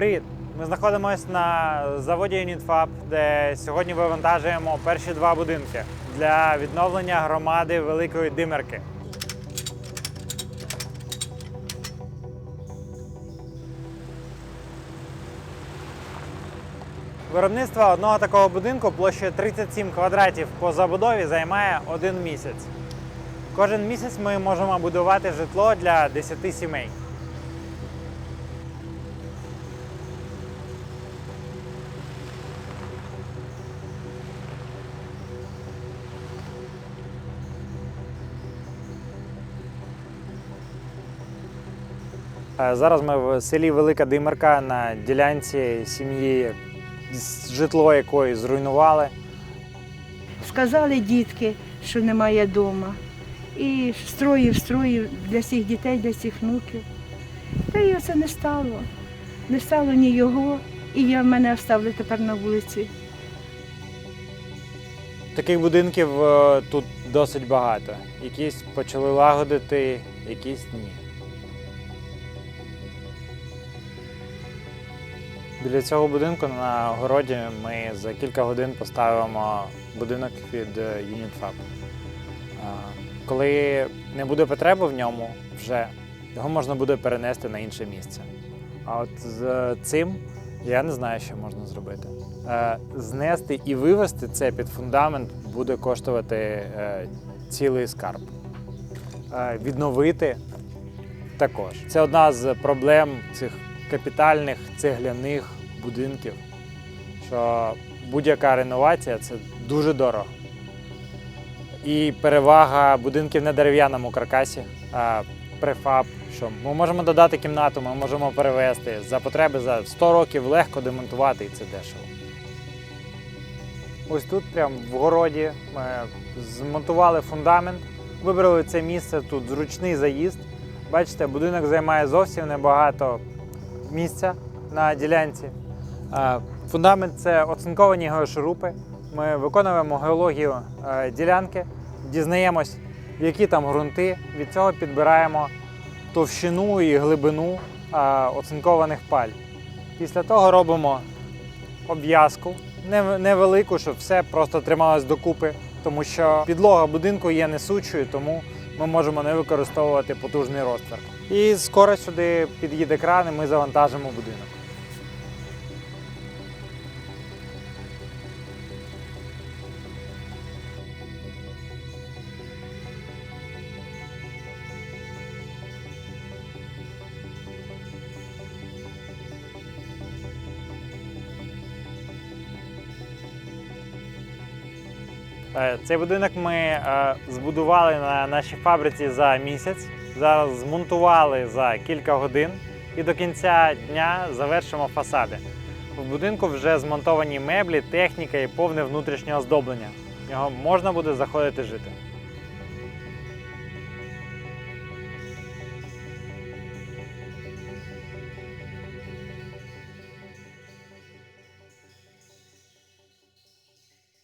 Привіт! Ми знаходимося на заводі UnitFab, де сьогодні вивантажуємо перші два будинки для відновлення громади Великої Димерки. Виробництво одного такого будинку площею 37 квадратів по забудові займає один місяць. Кожен місяць ми можемо будувати житло для 10 сімей. Зараз ми в селі Велика Димерка на ділянці сім'ї, житло якої зруйнували. Сказали дітки, що немає вдома. І строїв, строїв для всіх дітей, для всіх внуків. Та й оце не стало. Не стало ні його, і я мене оставили тепер на вулиці. Таких будинків е, тут досить багато. Якісь почали лагодити, якісь ні. Біля цього будинку на городі ми за кілька годин поставимо будинок від е, UnitFab. Коли не буде потреби в ньому, вже його можна буде перенести на інше місце. А от з цим я не знаю, що можна зробити. Е, Знести і вивести це під фундамент буде коштувати е, цілий скарб. Е, Відновити також. Це одна з проблем цих капітальних цегляних будинків, що будь-яка реновація це дуже дорого. І перевага будинків на дерев'яному каркасі, а префаб, що ми можемо додати кімнату, ми можемо перевести за потреби за 100 років легко демонтувати і це дешево. Ось тут, прямо в городі, ми змонтували фундамент, вибрали це місце, тут зручний заїзд. Бачите, будинок займає зовсім небагато місця на ділянці. Е, Фундамент це оцинковані геошурупи. Ми виконуємо геологію е, ділянки, дізнаємось, які там ґрунти. Від цього підбираємо товщину і глибину е, оцинкованих паль. Після того робимо обв'язку, невелику, щоб все просто трималось докупи, тому що підлога будинку є несучою, тому ми можемо не використовувати потужний розтвір. І скоро сюди під'їде кран, і ми завантажимо будинок. Цей будинок ми е, збудували на нашій фабриці за місяць. Зараз змонтували за кілька годин і до кінця дня завершимо фасади. В будинку вже змонтовані меблі, техніка і повне внутрішнє оздоблення. В нього можна буде заходити жити.